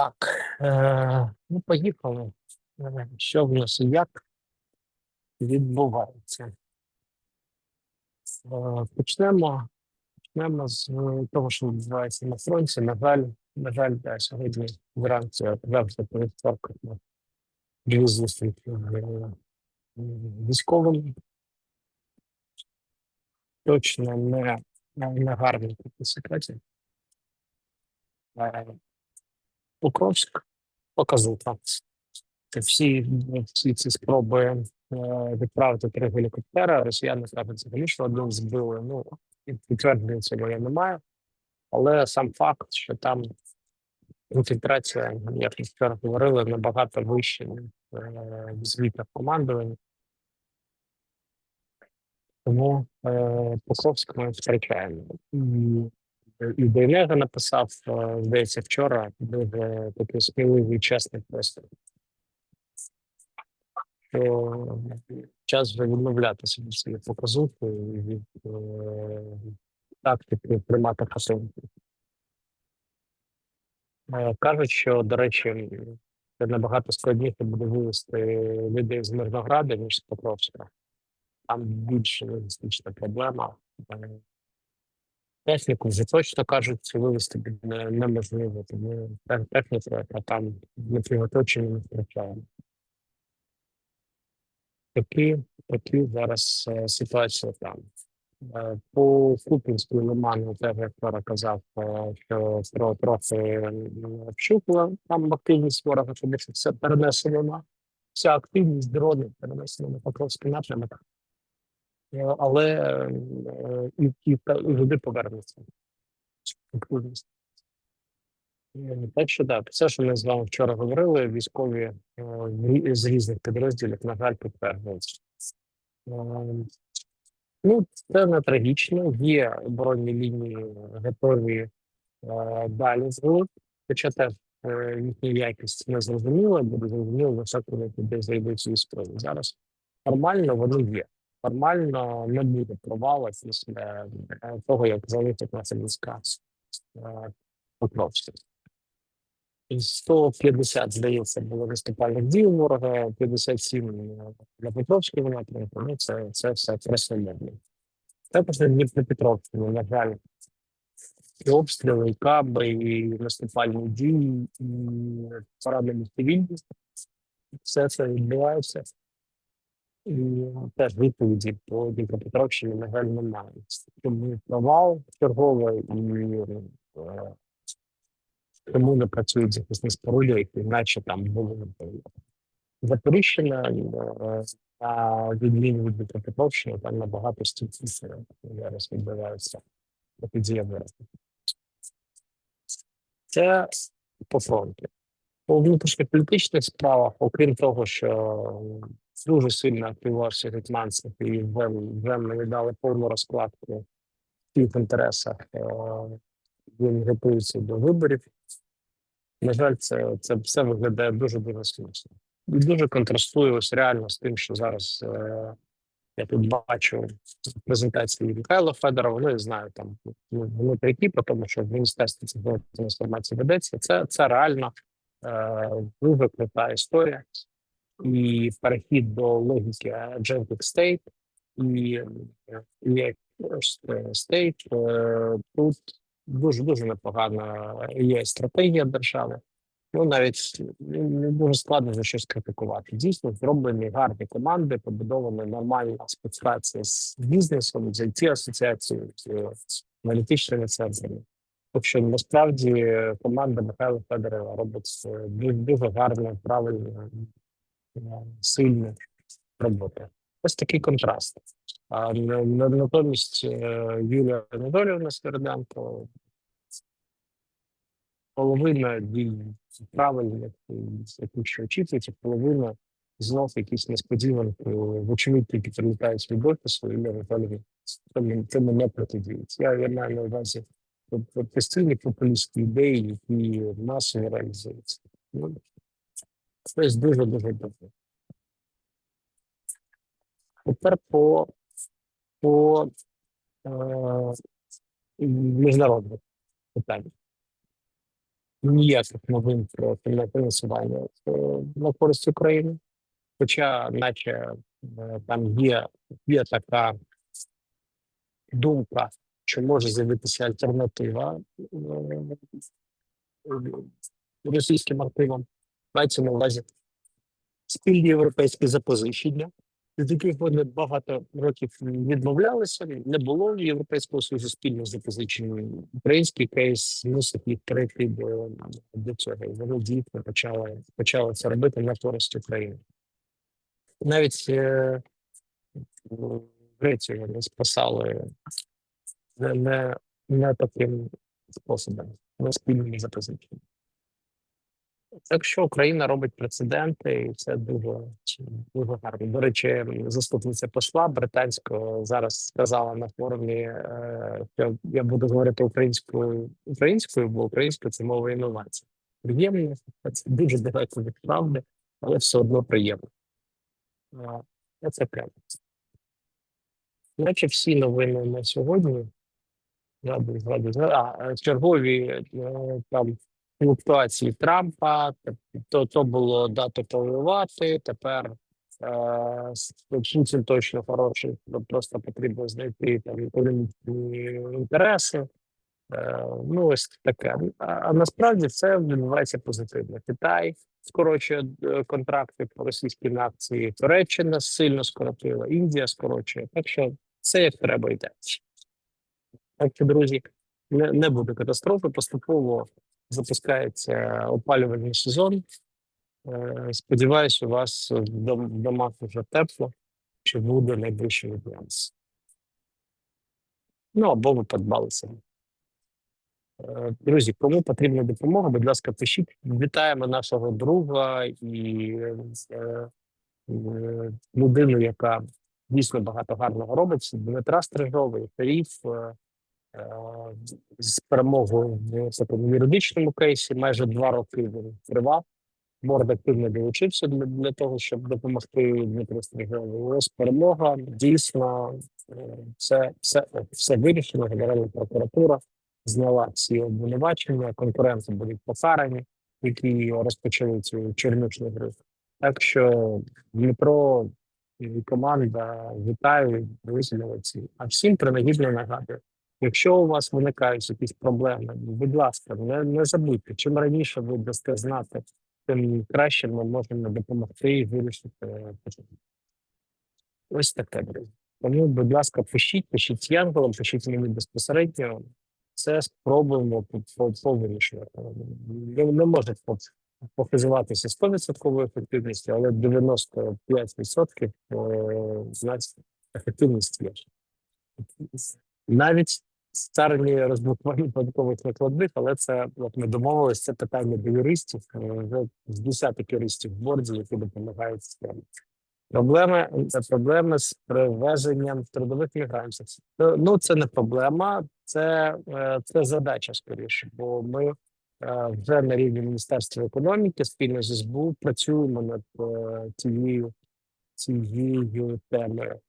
Так, е, ну поїхали. Е, Що в нас і як відбувається? Е, Почнемо, почнемо з е, того, що відбувається на фронті. На жаль, на жаль, да, сьогодні вранці завжди по на дві зустрічі з військовими. Точно не, не гарні такі ситуації. Покровськ показуха. Це всі, всі ці спроби е, відправити три гелікоптера. Росіяни кажуть, взагалі, що один збили. Ну, і підтвердження цього я не маю. Але сам факт, що там інфільтрація, як ми вчора говорили, набагато вища е, в звітах командування. Тому е, Покровськ ми втрачаємо. І, Дейнега написав, е, здається, вчора дуже такий сміливий чесний пост що час вже відмовлятися від своєї показухи і від е, тактики приймати хасинки. Е, кажуть, що, до речі, це набагато складніше буде вивести людей з Мирнограда, ніж з Покровська. Там більше логістична проблема. Техніку вже точно кажуть, вивести не- неможливо, тому те- техніку, яка там не приготовчені, не втрачаємо. Такі, такі зараз е, ситуація там. Е, По Купінську лиману теж я вчора казав, е, що про трохи м, там активність ворога, що все перенесено на вся активність дронів перенесена на Покровський напрямок. Е, Але е, і, і, туди повернеться. Е, Так що так, все, що ми з вами вчора говорили, військові з різних підрозділів, на жаль, підтверджуються. Ну, це не трагічно. Є оборонні лінії готові е, далі згодом, хоча теж е, їхня якість не зрозуміла, буде зрозуміло, коли туди зайдуть військові. Зараз формально вони є. Формально не буде провалу після е, того, як залишить наша війська е, Покровська. 150, здається, було наступальних дій ворога, 57 на Петровському напрямку. Ну, це, це все преслідування. Також на Дніпропетровському, на жаль, і обстріли, і каби, і наступальні дії, і поранені цивільні. Все це відбувається. Теж відповіді по Дніпропетровщині, на жаль, немає. Тому провал черговий і е, тому не працюють захисні споруди, які наче там були. Запоріжжя е, на відміну від Дніпропетровщини, там набагато стільки зараз відбувається подія виразу. Це по фронту. По внутрішньополітичних справах, окрім того, що дуже сильно активувався Гетьманцев і вже мені дали повну розкладку в тих інтересах. е, Він готується до виборів. На жаль, це, це все виглядає дуже дуже смішно. І дуже контрастує ось реально з тим, що зараз е, я тут бачу в презентації Михайла Федорова. Ну, я знаю там ну, внутрі кіпа, тому що в міністерстві цифрової трансформації ведеться. Це, це реально е, дуже крута історія. І перехід до логіки Agentic State і, State е, тут дуже дуже непогана є стратегія держави. Ну навіть не дуже складно за щось критикувати. Дійсно, зроблені гарні команди, побудована нормальна спецпраця з бізнесом, з it асоціацією, з аналітичними центрами. Так насправді команда Михайла Федорова робить е, дуже, дуже гарну, правильну, сильну роботу. Ось такий контраст. А на- на- натомість е, Юлія Анатоліївна Сверденко половина правильних, які що очікується, половина знов якісь несподіванки, вочевидь, тільки прилітають від офісу, і Анатолій цьому, не протидіють. Я, я маю на увазі постійні популістські ідеї, які масово реалізуються. Ну, це дуже дуже добре. Тепер по, по е, міжнародних питаннях. ніяких новин про фінансування е, на користь України. Хоча, наче е, там є, є така думка, що може з'явитися альтернатива е, російським активам. Мається на увазі спільні європейські запозичення, від яких вони багато років відмовлялися. Не було в Європейського Союзу спільних запозичень. Український кейс їх перейти до, до цього. Вони дійсно почали, почали це робити на користь України. Навіть е, Грецію вони спасали не, не, не таким способом, не спільними запозиченнями. Так що Україна робить прецеденти, і це дуже, дуже гарно. До речі, заступниця посла британського зараз сказала на форумі, е, що я буду говорити українською українською, бо українською це мова інновацій. Приємно, це дуже далеко від правди, але все одно приємно. Це прямо. Наче всі новини на сьогодні. Згадую, згадую, згадую. А, чергові е, там флуктуації Трампа, то, то було дати повивати. Тепер е, Путін точно хороший, просто потрібно знайти там економічні інтереси. Е, ну, ось таке. А, а насправді це відбувається позитивно. Китай скорочує е, контракти по російській акції, Туреччина сильно скоротила, Індія скорочує. Так що все як треба йде. Так що, друзі, не, не буде катастрофи. Поступово запускається опалювальний сезон. Е, Сподіваюсь, у вас в домах вже тепло, чи буде найближчими днями. Ну або ви подбали самі. Е, Друзі, кому потрібна допомога, будь ласка, пишіть. Вітаємо нашого друга і е, людину, яка дійсно багато гарного робить. Дмитра Стрижовий, е, з перемогою в такому юридичному кейсі. Майже два роки він тривав. Борд активно долучився для, для того, щоб допомогти Дмитру Стрижову. Ось перемога. Дійсно, е, все, все, вирішено. Генеральна прокуратура зняла всі обвинувачення, конкуренти будуть покарані, які розпочали цю черничну гру. Так що Дмитро і команда вітаю, молодці. А всім принагідно нагадую, якщо у вас виникають якісь проблеми, будь ласка, не, не забудьте, чим раніше ви дасте знати, тим краще ми можемо допомогти і вирішити питання. Ось таке, друзі. Тому, будь ласка, пишіть, пишіть янголам, пишіть мені безпосередньо. Це спробуємо по- по- повирішувати. Не, не може похизуватися 100% ефективністю, але 95% е, значить ефективність є. Навіть старні розблокування податкових накладних, але це як ми домовилися, це питання до юристів. е, Вже з десяток юристів в борді, які допомагають з. Проблеми це проблеми з привезенням трудових мігрантів. Е, Ну це не проблема, це, е, це задача скоріше, бо ми вже на рівні Міністерства економіки спільно з СБУ працюємо над цією цією темою.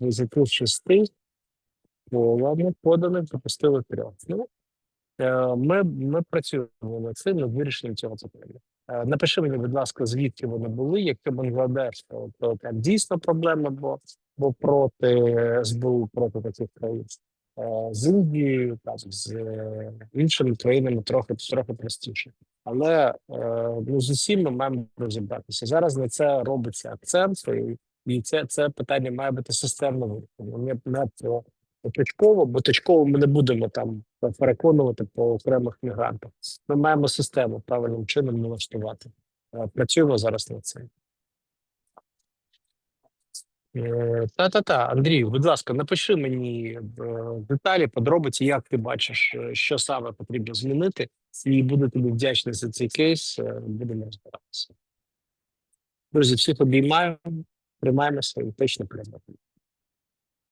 З яких шести полами поданих запустили трьох. Ну, е, ми, ми працюємо над цим, над вирішенням цього питання. Е, Напиши мені, будь ласка, звідки вони були. Якщо Бангладеш, то, то там дійсно проблема, бо, бо проти СБУ, проти таких країн. Е, З Індією, там, з іншими країнами трохи, трохи простіше. Але ну, з усім ми маємо розібратися. Зараз на це робиться акцент, і, це, це питання має бути системно вирішено. Не про точково, бо точково ми не будемо там переконувати по окремих мігрантах. Ми маємо систему правильним чином налаштувати. Е, Працюємо зараз над цим. Е, Та-та-та, Андрій, будь ласка, напиши мені е, деталі, подробиці, як ти бачиш, що саме потрібно змінити, і буду тобі вдячний за цей кейс. Будемо розбиратися. Друзі, всіх обіймаю, приймаємося і точно переможемо.